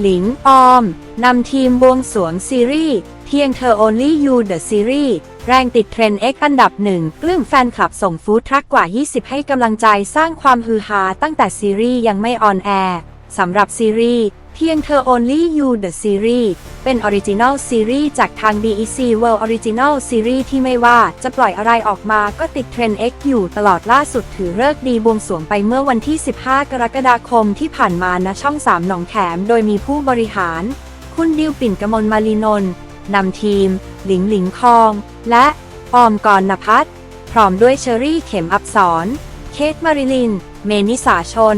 หลิง ออม นำทีมบวงสรวงซีรีส์เพียงเธอ Only You The Series แรงติดเทรนด์ X อันดับหนึ่งปลื้มแฟนคลับส่งฟู้ดทรัคกว่า 20 ให้กำลังใจสร้างความฮือฮาตั้งแต่ซีรีส์ยังไม่ออนแอร์สำหรับซีรีส์ เพียงเธอ Only You The Series เป็นออริจิน l ลซีรีส์จากทาง BEC World Original Series ที่ไม่ว่าจะปล่อยอะไรออกมาก็ติดเทรนด์ X อยู่ตลอดล่าสุดถือเลิกดีบวงสวงไปเมื่อวันที่ 15 กรกฎาคมที่ผ่านมาณช่อง 3 หนองแขม โดยมีผู้บริหาร คุณดิวปิ่นกมลมาลีนนท์นำทีม หลิงหลิงคอง และออมกรณพัฒพร้อมด้วยเชอรี่เข็มอับสรเคทมาริลิน เมนิสาชน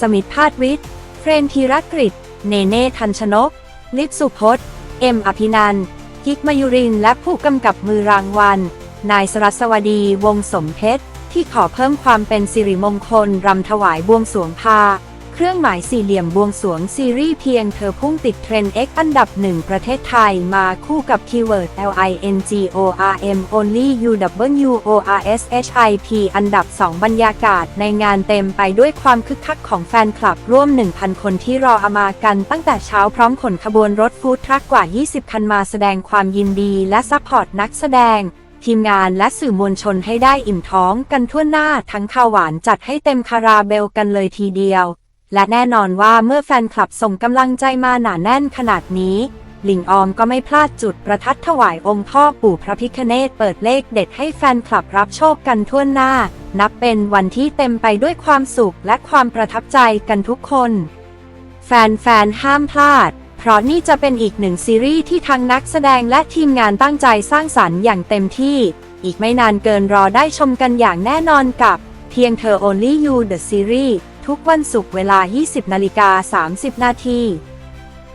สมิทธพาดวิทย์เฟรนธีรกฤษ เนเน่ทันชนกลิปสุพจน์ เอ็มอภินันท์กิกมายุริน และผู้กำกับมือรางวัล นายสรัสวดีวงศ์สมเพชร ที่ขอเพิ่มความเป็นสิริมงคลรำถวายบวงสรวงพา เครื่องหมายสี่เหลี่ยมบวงสรวงซีรีส์เพียงเธอพุ่งติดเทรนด์ X อันดับหนึ่งประเทศไทยมาคู่กับคีย์เวิร์ด L I N G O R M Only U W O R S H I P อันดับ 2 บรรยากาศในงานเต็มไปด้วยความคึกคักของแฟนคลับร่วม 1,000 คนที่รออามากันตั้งแต่เช้าพร้อมขนขบวนรถฟู้ดทรัคกว่า 20 คันมาแสดงความยินดีและซัพพอร์ตนักแสดงทีมงานและสื่อมวลชนให้ได้อิ่มท้องกันทั่วหน้าทั้งข้าวหวานจัดให้เต็มคาราเบลกันเลยทีเดียว และแน่นอนว่าเมื่อแฟนคลับส่งกำลังใจมาหนาแน่นขนาดนี้ หลิงออมก็ไม่พลาดจุดประทัดถวายองค์พ่อปู่พระพิคเนตเปิดเลขเด็ดให้แฟนคลับรับโชคกันทั่วหน้า นับเป็นวันที่เต็มไปด้วยความสุขและความประทับใจกันทุกคน แฟนๆห้ามพลาด เพราะนี่จะเป็นอีกหนึ่งซีรีส์ที่ทั้งนักแสดงและทีมงานตั้งใจสร้างสรรค์อย่างเต็มที่ อีกไม่นานเกินรอได้ชมกันอย่างแน่นอนกับ เพียงเธอ Only You The Series ทุกวันศุกร์เวลา 20 นาฬิกา 30 นาที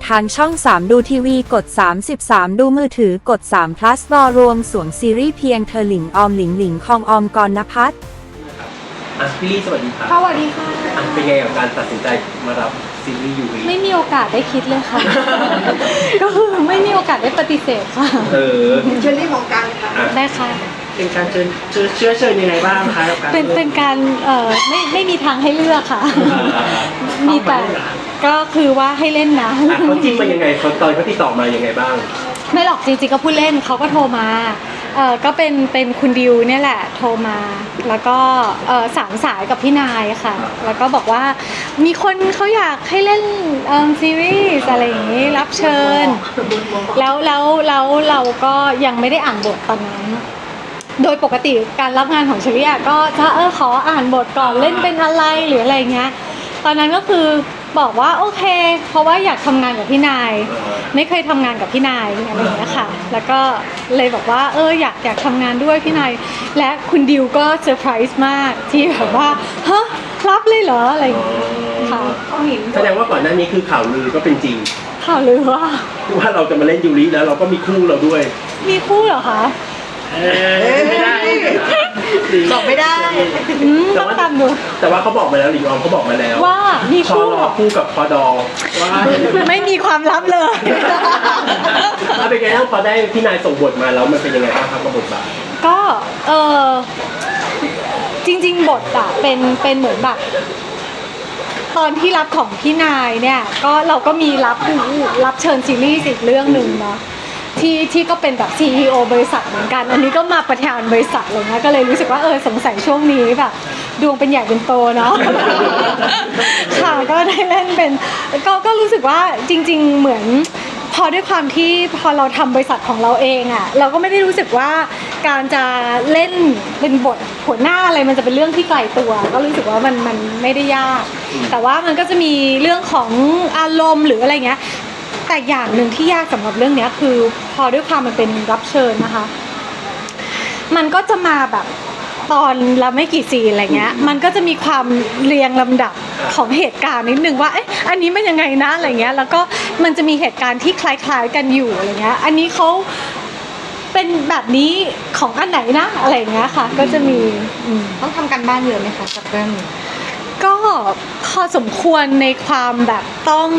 ทางช่อง 3 ดูทีวีกด 33 ดูมือถือกด3 plus รอรวมสวงซีรีส์เพียงเธอหลิงออมหลิงหลิงคองออมกรณพัฒน์อะพี่ลี่สวัสดีค่ะสวัสดีค่ะ อะเป็นไงกับการตัดสินใจมารับซีรีส์ยูวีไม่มีโอกาสได้คิดเลยค่ะ ก็คือไม่มีโอกาสได้ปฏิเสธค่ะ เออ เชอรี่ของกลางค่ะอะ ได้ค่ะ เป็นการเชิญเชื้อเชื้อเชิญยังไงบ้างคะกับการเป็นเป็นการเอ่อไม่ไม่มีทางให้เลือกค่ะอ่าอ่าอ่ามีแต่ก็คือว่าให้เล่นนะ อะเขาจิ้มมายังไงเขาตอนเขาติดต่อมายังไงบ้าง ไม่หรอกจริงๆก็พูดเล่นเขาก็โทรมาเออก็เป็นเป็นคุณดิวเนี่ยแหละโทรมา แล้วก็เออสามสายกับพี่นายค่ะ แล้วก็บอกว่ามีคนเขาอยากให้เล่นเอิ่มซีรีส์อะไรอย่างนี้รับเชิญ แล้วแล้วแล้วเราก็ยังไม่ได้อ่านบทตอนนั้น โดยปกติการรับงานของเชอรี่อะก็จะเออขออ่านบทก่อนเล่นเป็นอะไรหรืออะไรเงี้ย ตอนนั้นก็คือบอกว่าโอเค เพราะว่าอยากทำงานกับพี่นาย ไม่เคยทำงานกับพี่นายอะไรอย่างเงี้ยค่ะ แล้วก็เลยบอกว่าเอออยากอยากทำงานด้วยพี่นาย และคุณดิวก็เซอร์ไพรส์มากที่แบบว่าฮะรับเลยเหรออะไรอย่างเงี้ยค่ะแสดงว่าก่อนหน้านี้คือข่าวลือก็เป็นจริงข่าวลือว่าที่ว่าเราจะมาเล่นยูริแล้วเราก็มีคู่เราด้วย มีคู่เหรอคะเออ ไม่ได้ตอบไม่ได้ อืมต้องตามดู แต่ว่าเขาบอกมาแล้วหลิงออมเขาบอกมาแล้วว่ามีชอคู่รเหรออคู่กับพอดอว่าไม่มีความลับเลยแล้วเป็นไงบ้างพอได้พี่นายส่งบทมาแล้วมันเป็นยังไงบ้างครับกับบทบาท ก็เออจริง ๆ บทอะเป็นเป็นเหมือนแบบตอนที่รับของพี่นายเนี่ย ก็เราก็มีรับรับเชิญซีรีส์อีกเรื่องหนึ่งเนาะ ที่ที่ก็เป็นแบบ CEO บริษัทเหมือนกัน อันนี้ก็มาประธานบริษัทเงี้ยก็เลยรู้สึกว่าเออสงสัยช่วงนี้แบบดวงเป็นใหญ่เป็นโตเนาะ ค่ะก็ได้เล่นเป็นก็ก็รู้สึกว่าจริง ๆ เหมือนพอด้วยความที่พอเราทำบริษัทของเราเองอะ่ะเราก็ไม่ได้รู้สึกว่าการจะเล่นเป็นบทหัวหน้าอะไรมันจะเป็นเรื่องที่ไกลตัว ก็รู้สึกว่ามันมันไม่ได้ยาก แต่ว่ามันก็จะมีเรื่องของอารมณ์หรืออะไรเงี้ย แต่อย่างหนึ่งที่ยากสำหรับเรื่องเนี้ยคือพอด้วยความมันเป็นรับเชิญนะคะ มันก็จะมาแบบตอนละไม่กี่ซีนอะไรเงี้ย มันก็จะมีความเรียงลำดับของเหตุการณ์นิดนึงว่าเอ๊ะอันนี้มันยังไงนะอะไรเงี้ย แล้วก็มันจะมีเหตุการณ์ที่คล้ายๆกันอยู่อะไรเงี้ย อันนี้เขาเป็นแบบนี้ของอันไหนนะอะไรเงี้ยค่ะ ก็จะมีต้องทำกันบ้านเยอะไหมคะกับเรื่องนี้ ก็พอสมควรในความแบบต้อง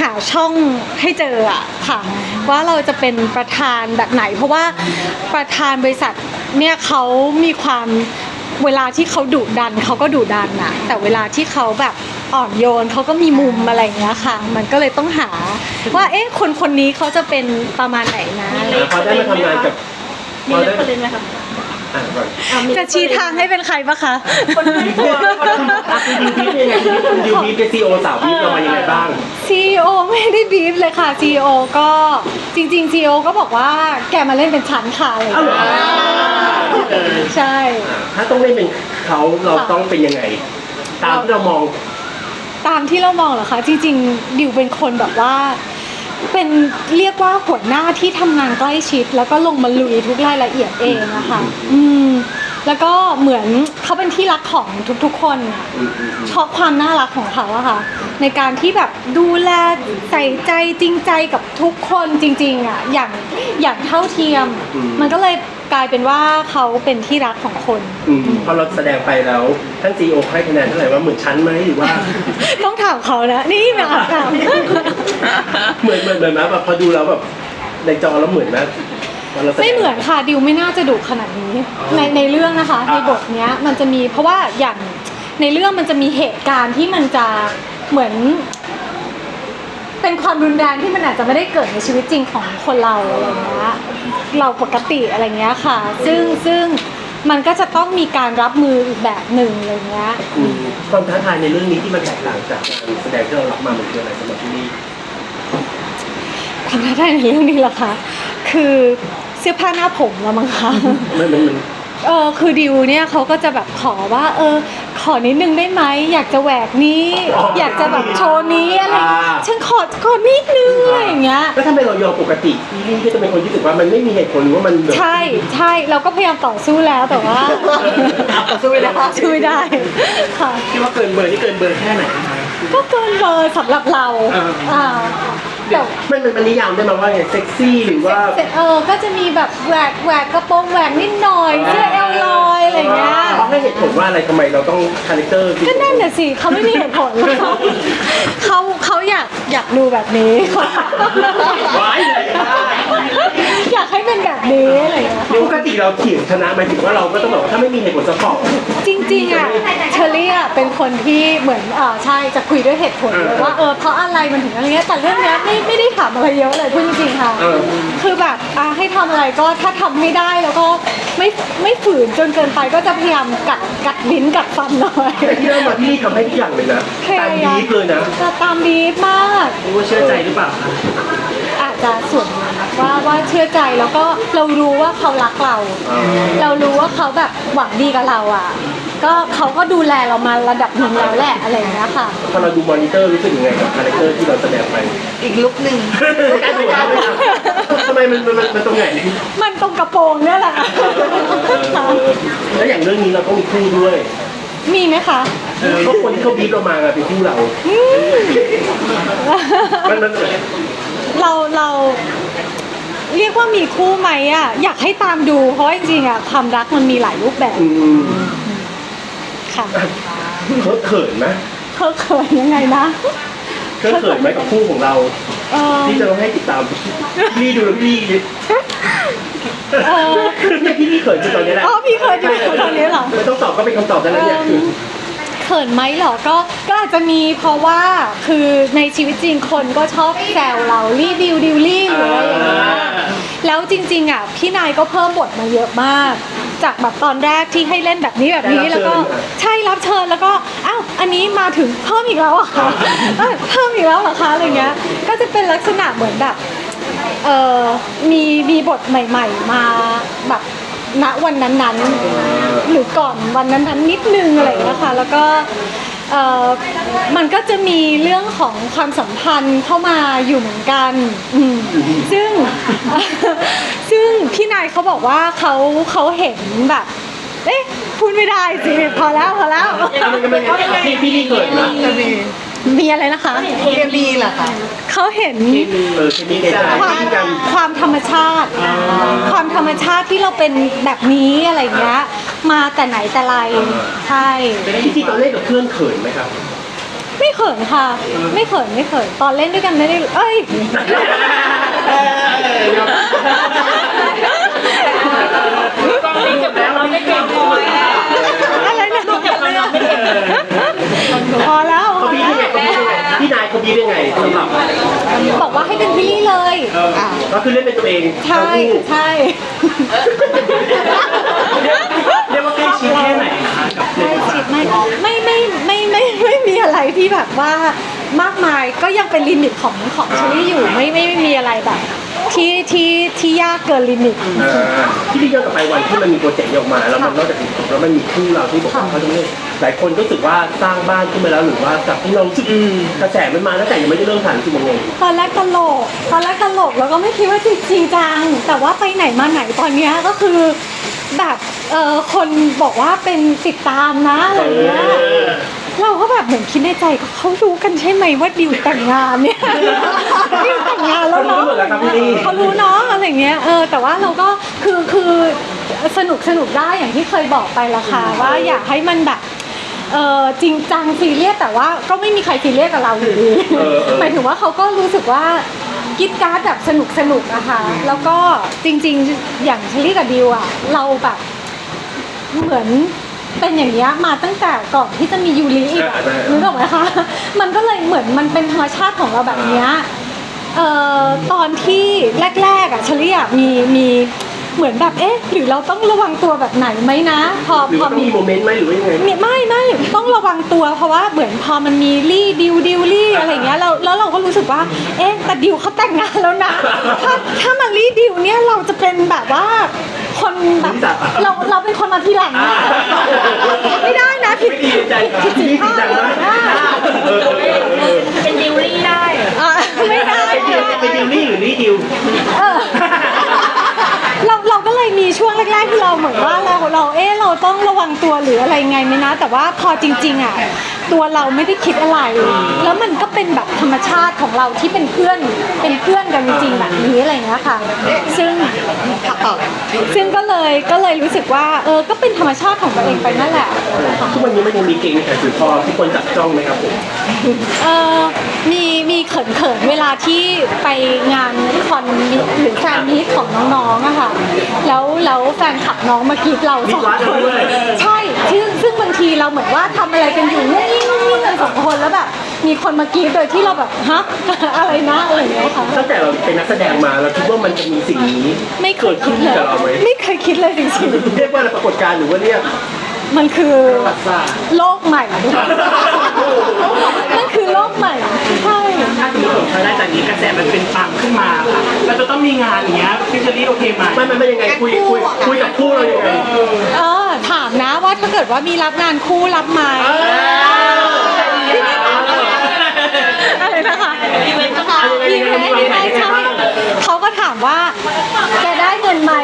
หาช่องให้เจออะค่ะว่าเราจะเป็นประธานแบบไหน เพราะว่าประธานบริษัทเนี่ยเขามีความเวลาที่เขาดุดันเขาก็ดุดันอะแต่เวลาที่เขาแบบอ่อนโยนเขาก็มีมุมอะไรอย่างเงี้ยค่ะ มันก็เลยต้องหา ว่าเอ๊ะคนคนนี้เขาจะเป็นประมาณไหนนะอะไรอย่างเงี้ยพอได้มาทำงานกับมีพอเล็ได้บประเด็นไหมคะ อะก่อนจะชี้ทางให้เป็นใครปะคะคนไม่กลัวอะคุณดิวพีฟยังไงคุณดิวพีฟเป็นซีโอสาวพีฟเรามายังไงบ้าง CEO ไม่ได้บีฟเลยค่ะ CEO ก็จริงๆ CEO ก็บอกว่าแกมาเล่นเป็นฉันค่ะอะไรอย่างอ้าวเหรอเงี้ยใช่ ถ้าต้องเล่นเป็นเขาเราต้องเป็นยังไง ตามที่เรามอง ตามที่เรามองเหรอคะ จริงๆ ดิวเป็นคนแบบว่า เป็นเรียกว่าหัวหน้าที่ทำงานใกล้ชิด แล้วก็ลงมาลุยทุกรายละเอียดเองอะค่ะอืมแล้วก็เหมือนเขาเป็นที่รักของทุกๆคนอะอืมอืมอืมชอบความน่ารักของเขาอะค่ะ ในการที่แบบดูแลใส่ใจจริงใจกับทุกคนจริงๆอะอย่างอย่างเท่าเทียม มันก็เลย กลายเป็นว่าเขาเป็นที่รักของคน อืมพอเราแสดงไปแล้วท่านซีโอให้คะแนนเท่าไหร่ว่าเหมือนชั้นไหมหรือว่า ต้องถามเขานะนี่มาอาบน้เหมือนเหมือนเหมือนไหมแบบพอดูแล้วแบบในจอแล้วเหมือนไหมพราแสำดง ไม่เหมือนค่ะดิวไม่น่าจะดุขนาดนี้ในในเรื่องนะคะในบทเนี้ยมันจะมีเพราะว่าอย่างในเรื่องมันจะมีเหตุการณ์ที่มันจะเหมือน เป็นความรุนแรงที่มันอาจจะไม่ได้เกิดในชีวิตจริงของคนเราอะไรเงี้ยเราปกติอะไรเงี้ยค่ะ ซึ่งซึ่งมันก็จะต้องมีการรับมืออีกแบบหนึ่งอะไรเงี้ย อืมความท้าทายในเรื่องนี้ที่มันแตกต่างจากการแสดงที่เรารับมามันคืออะไรสำหรับที่นี่ความท้าทายในเรื่องนี้เหรอคะ คือเสื้อผ้าหน้าผมแล้วมั้งคะ มันมันมัน เออคือดิวเนี่ยเขาก็จะแบบขอว่า เออข อนิดนึงได้ไหมอยากจะแหวกนี้ อยากจะแบบโชว์นี้อะไรฉันขอขอนิดนึงอะไรอย่างเงี้ย แล้วทำไมเรายอมปกติพี่ลี่ก็จะเป็นคนที่รู้สึกว่ามันไม่มีเหตุผลหรือว่ามันแบบใช่ใช่เราก็พยายามต่อสู้แล้วแต่ว่าต่อสู้ไม่ได้ช่วยได้ค่ะ คิดว่าเกินเบอร์นี่เกินเบอร์แค่ไหน ก็เกินเลยสำหรับเราเอออ่อ่า แต่มันมันมันนิยามได้ไหมว่าไงเซ็กซี่หรือว่าเออ ก็จะมีแบบแหวกแหวกกระโปรงแหวกนิดหน่อยเสื้อเอลลอยอะไรอย่างเงี้ยเขาให้เหตุผลว่าอะไรทำไมเราต้องคาแรคเตอร์ก็นั่นน่ะสิเขาไม่มีเหตุผลเขาเขาเขาอยากอยากดูแบบนี้ว้ายเลย อยากให้เป็นแบบนี้อะไรอย่างเงี้ยปกติเราเถียงชนะหมายถึงว่าเราก็ต้องแบบว่าถ้าไม่มีเหตุผลสปอร์ตจริงๆอะเชอรี่อะเป็นคนที่เหมือนอ่าใช่จะคุยด้วยเหตุผลเลยว่าเออเพราะอะไรมันถึงอะไรเงี้ยแต่เรื่องเนี้ยไม่ไม่ได้ถามอะไรเยอะเลยพูดจริงๆค่ะ เออ คือแบบอะให้ทำอะไรก็ถ้าทำไม่ได้แล้วก็ไม่ไม่ฝืนจนเกินไปก็จะพยายามกัดกัดลิ้นกัดฟันหน่อยแต่ที่เรามาที่นี่ทำให้ทุกอย่างเลยนะตามบีฟเลยนะจะตามบีฟมาก รู้ว่าเชื่อใจหรือเปล่าอา จจะส่วนหนึ่งว่าว่าเชื่อใจแล้วก็เรารู้ว่าเขารักเรา เรารู้ว่าเขาแบบหวังดีกับเราอะ ก็เขาก็ดูแลเรามาระดับหนึ่งแล้วแหละอะไรอย่างเงี้ยค่ะ พอเราดูมอนิเตอร์รู้สึกยังไงกับคาแรคเตอร์ที่เราแสดงไปอีกลุกหนึ่งการดูการดูทำไมมันมันมันมันตรงไหนมันตรงกระโปรงเนี่ยแหละแล้วอย่างเรื่องนี้เราต้องมีคู่ด้วย มีไหมคะเพราะคนที่เขาบีบเรามาอะเป็นคู่เรา มันมัน เราเราเรียกว่ามีคู่ไหมอะอยากให้ตามดูเพราะว่าจริงๆอะความรักมันมีหลายรูปแบบอืมค่ะเขาเขินไหมเคอะเขินยังไงนะเขาเขินไหมกับคู่ของเรา เออที่จะต้องให้ติดตามพี่ดูแล้วพี่เออเนี่ยพี่พี่เขินจนตอนนี้แหละอ๋อพี่เขินอยู่ตอนนี้เหรอ ไม่ต้องตอบก็เป็นคำตอบได้แล้วเนี่ยคือ เขินไหมเหรอ ก็ ก็อาจจะมีเพราะว่าคือในชีวิตจริงคนก็ชอบแซวเรารีวิวดิวลี่หรืออะไรอย่างเงี้ย แล้วจริงๆอะพี่นายก็เพิ่มบทมาเยอะมาก จากแบบตอนแรกที่ให้เล่นแบบนี้แบบนี้ได้รับแล้วก็เชิญอะใช่รับเชิญแล้วก็อ้าวอันนี้มาถึงเพิ่มอีกแล้วเหรอะคะเอ้ยเพิ่มอีกแล้วเหรอคะอะไรเงี้ย ก็จะเป็นลักษณะเหมือนแบบเออมีมีบทใหม่ ๆ มาแบบ ณวันนั้นๆ หรือก่อนวันนั้นๆนิดนึงอะไรอย่างเงี้ยค่ะแล้วก็เออมันก็จะมีเรื่องของความสัมพันธ์เข้ามาอยู่เหมือนกันอืมซึ่ง ซึ่งพี่นายเขาบอกว่าเขาเขาเห็นแบบ เอ๊ะพูดไม่ได้สิพอแล้วพอแล้ว พี่พี่นี่เขินนะมี อะไรนะคะเคมีเหรอคะเขาเห็นเออเคมีในใจความที่กันความธรรมชาติ ความธรรมชาติที่เราเป็นแบบนี้อะไรเงี้ยมาแต่ไหนแต่ไรใช่ที่ที่ตอนเล่นกับเพื่อนเขินไหมครับ ไม่เขินค่ะ ไม่เขินไม่เขินตอนเล่นด้วยกันไม่ได้เอ้ยอะไรนะพอแล้วเขาพี่ กี้ได้ไงคนหลับบอกว่าให้เป็นพี่ลี่เลยก็คือเล่นเป็นตัวเองใช่ใช่ เรียกว่าใกล้ชิดแค่ไหนนะคะกับเรื่องจิดไม่ไม่ไม่ไม่ไม่ไม่มีอะไรที่แบบว่ามากมายก็ยังเป็นลิมิตของของชลี่อยู่ไม่ไม่ไม่มีอะไรแบบ ที่ที่ที่ยากเกินลิมิตอ่าที่พี่ย้อนกลับไปวันที่มันมีโปรเจกต์นี้ออกมา แล้วมันนอกจากนี้แล้วมันมีคู่เราที่บอกว่าเขาจะเล่นหลายคนก็รู้สึกว่าสร้างบ้านขึ้นมาแล้วหรือว่าจากที่เรารู้สึกกระแสมันมาตั้งแต่ยังไม่ได้เริ่มถ่ายรู้สึกยังไงตอนแรกตลก ตอนแรกตลกแล้วก็ไม่คิดว่าจริงจัง แต่ว่าไปไหนมาไหนตอนเนี้ยก็คือแบบเออคนบอกว่าเป็นติดตามนะอะไรเงี้ย เราก็แบบเหมือนคิดในใจเขารู้กันใช่ไหมว่าดิวแต่งงานเนี่ยดิวแต่งงานแล้วเนาะเขารู้หมดแล้วครับพี่ลี่เขารู้เนาะอะไรเงี้ยเออแต่ว่าเราก็คือคือสนุกสนุกได้อย่างที่เคยบอกไปละค่ะว่าอยากให้มันแบบเออจริงจังซีเรียสแต่ว่าก็ไม่มีใครซีเรียสกับเราอยู่ดีเออเออหมายถึงว่าเขาก็รู้สึกว่ากิดการ์ดแบบสนุกสนุกอะค่ะแล้วก็จริง ๆ อย่างเชลี่กับดิวอะเราแบบเหมือน เป็นอย่างนี้ยมาตั้งแต่ก่อนที่จะมียูริอีกอะอ่าได้นึกออกไหมคะ มันก็เลยเหมือนมันเป็นธรรมชาติของเราแบบเนี้ย เอ่อตอนที่แรกๆอะเชลี่อะมีมีเหมือนแบบเอ๊ะ หรือเราต้องระวังตัวแบบไหนไหมนะ พอหรือพอว่าต้องมีมีโมเมนต์ไหมหรือว่ายังไงมีไม่ไม่ต้องระวังตัวเพราะว่าเหมือนพอมันมีลี่ดิวดิวลี่อะไรเงี้ยเราแล้วเราก็รู้สึกว่า เอ๊ะแต่ดิวเขาแต่งงานแล้วนะถ้าถ้ามาลี่ดิวเนี่ยเราจะเป็นแบบว่า คนแบบไม่จับอะเราเราเป็นคนมาทีหลังนะไม่ได้นะผิดไม่ดีใจครับผิดพี่ผิดลี่พลาดีดใจมากเออเออเออเออเป็นดิวลี่ได้อะไม่ได้เป็นดิวเป็นดิวลี่หรือลี่ดิว หรืออะไรไงไหมนะ แต่ว่าพอจริงๆอะตัวเราไม่ได้คิดอะไร แล้วมันก็เป็นแบบธรรมชาติของเราที่เป็นเพื่อนเป็นเพื่อนกันจริงๆแบบนี้อะไรเงี้ยค่ะ ซึ่งพักต่อซึ่งก็เลยก็เลยรู้สึกว่าเออก็เป็นธรรมชาติของตัวเองไปนั่นแหละค่ะทุกวันนี้มันยังมีเก่งแต่ถือพอที่คนจับจ้องไหมครับผมเออ มีมีเขินเขินๆเวลาที่ไปงานคอนมิตหรือแฟนมิตของน้องๆอะค่ะแล้วแล้วแฟนขับน้องมากรีดเราสองคน ใช่ซึ่งซึ่งบางทีเราเหมือนว่าทำอะไรกันอยู่งุ้งงิ้งงุ้งงิ้งกันสองคนแล้วแบบมีคนมากรีดโดยที่เราแบบฮะ อะไรนะอะไรอย่างเงี้ยค่ะ ตั้งแต่เราเป็นนักแสดงมาเราคิดว่ามันจะมีสิ่งนี้ไม่เคเกิยดคิขึ้ดนเลยกับเราไหมไม่เคยคิดเลยจริงเรียกว่าอะไรปรากฏการณ์หรือว่าเรียกๆมันคือปัสสาวะโลกใหม่มันคือโลกใหม่ใช่ ถ้าสมมติผมทำได้จากนี้กระแสมันเป็นปังขึ้นมาค่ะเราจะต้องมีงานอย่างเงี้ยฟิชเชอรี่โอเคไหมไม่ไม่ไม่ยังไงคุยคุยคุยกับคู่เรายังไงเออถามนะว่าถ้าเกิดว่ามีรับงานคู่รับไหมอะไรนะคะอีเวนต์ค่ะอีเวนต์ใช่ใช่เขาก็ถามว่าจะได้เงินไหม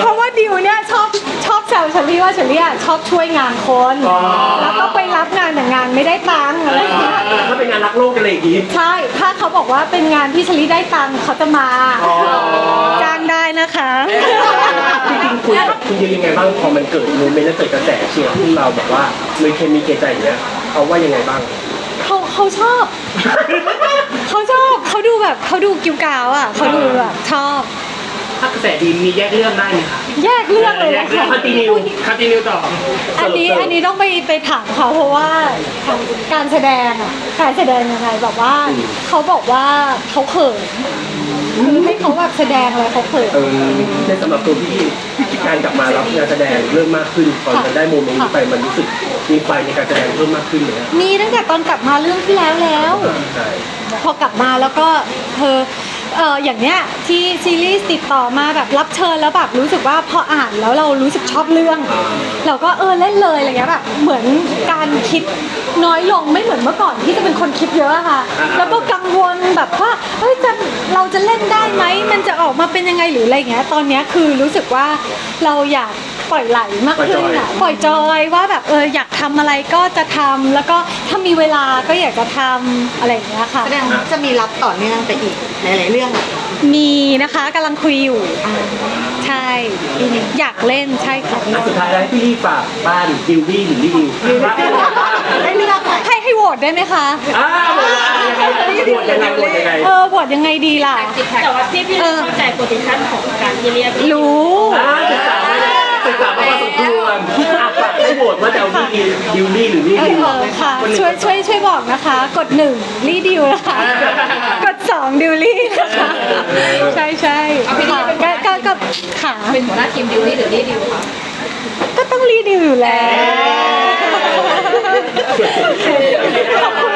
เพราะว่าดิวเนี่ยชอบชอบแซวเชอรี่ว่าเชอรี่อะชอบช่วยงานคนแล้วก็ไปรับงานแต่งานไม่ได้ตังค์อะไรอย่างเงี้ยถ้าเป็นงานรักโลกกันเลยอย่างงี้ ใช่ ถ้าเขาบอกว่าเป็นงานที่เชอรี่ได้ตังค์เขาจะมาจ้างได้นะคะ จริงๆคุยกับคุณยิวยังไงบ้างพอมันเกิดโมเมนต์และเกิดกระแสเชียร์คู่เราแบบว่าเลยเคมีเกใจอย่างเงี้ยเขาว่ายังไงบ้าง เขาเขาชอบ เขาชอบเขาดูแบบเขาดูกิ้วกาวอะเขาดูแบบชอบ ถ้ากระแสดีมีแยกเรื่องได้ไหมคะแยกเรื่องเลยแยนะกเรื่องคะคอนติเนียคาตินิวต่ออันนี้อันนี้ต้องไปไปถามเขาเพราะว่าการแสดงอะการแสดงยังไงแบบว่าเขาบอกว่าเขาเขินคือให้เขาแบบแสดงอะไรเขาเขิน เออในสำหรับตัวพี่การกลับมารับงานแสดงเริ่มมากขึ้นก่อนจะได้โมเมนต์นี้ไปมันรู้สึกมีไฟในการแสดงเพิ่มมากขึ้นเลยนะมีตั้งแต่ตอนกลับมาเรื่องที่แล้วแล้ว ใช่พอกลับมาแล้วก็เธอ เอออย่างเนี้ยที่ซีรีส์ติดต่อมาแบบรับเชิญแล้วแบบรู้สึกว่าพออ่านแล้วเรารู้สึกชอบเรื่อง เราก็เออเล่นเลยอะไรเงี้ยแบบเหมือนการคิดน้อยลงไม่เหมือนเมื่อก่อนที่จะเป็นคนคิดเยอะอะค่ะ แล้วก็กังวลแบบว่าเฮ้ยจะเราจะเล่นได้ไหมมันจะออกมาเป็นยังไงหรืออะไรเงี้ยตอนเนี้ยคือรู้สึกว่าเราอยาก ปล่อยไหลมากขึ้นอะปล่อยจอยว่าแบบเอออยากทำอะไรก็จะทำแล้วก็ถ้ามีเวลาก็อยากจะทำอะไรอย่างเงี้ยค่ะแสดงว่าจะมีรับต่อเนื่องไปอีกหลายๆเรื่องอะมีนะคะกำลังคุยอยู่ใช่อยากเล่นใช่ค่ะอะสุดท้ายแล้วให้พี่รีบฝากบ้านดิวบี้หรือดิวรักยังไงบ้างได้เลือกไหมให้ให้โหวตได้ไหมคะอ้าวหมดยังไงหมดยังไงหมดยังไงเออโหวตยังไงดีล่ะแต่ว่าพี่พี่เออเข้าใจโพซิชันของการที่เรียกรู้อ่า ศึกษาไว้นะศึกษามาพอสมควรอะฝากให้ให้โหวตว่าจะเอาดิวดิวลี่หรือลี่เอดิวอค่ะช่วยช่วยช่วยบอกนะคะ กดหนึ่งรีดิวนะคะ กดสองดิวลี่นะคะ ใช่ใช่ค่ะก็ก็ก็ค่ะเป็นหัวหน้าทีมดิวนี่หรือนี่ดิวคะก็ต้องรีดิวอยู่แล้ว ขอบคุณ